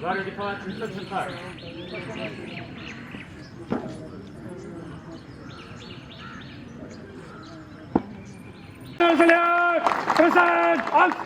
Waar die plaats in Tutsen Park. Present!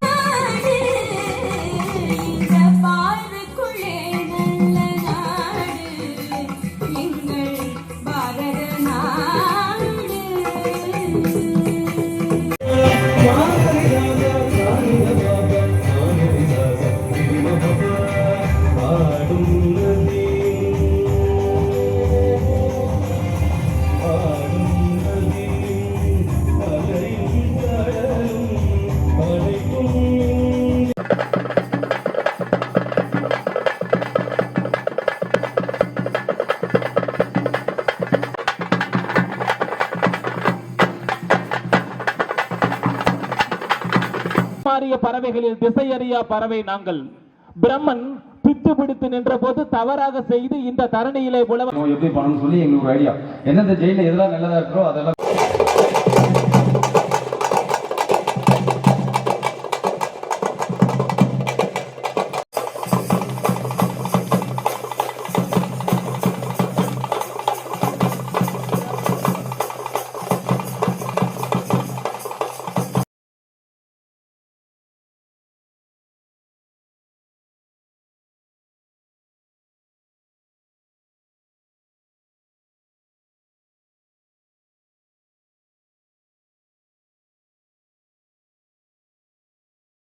பாரிய பறவைகளில் திசையறியா பறவை நாங்கள். பிரம்மன் பித்து பிடித்து நின்ற போது தவறாக செய்து இந்த தரணியிலே புலவர் எப்படி பண்ணணும் சொல்லி எங்களுக்கு ஐடியா எந்தெந்த ஜெயில எதெல்லாம் நல்லதா இருக்கிறோ அதெல்லாம்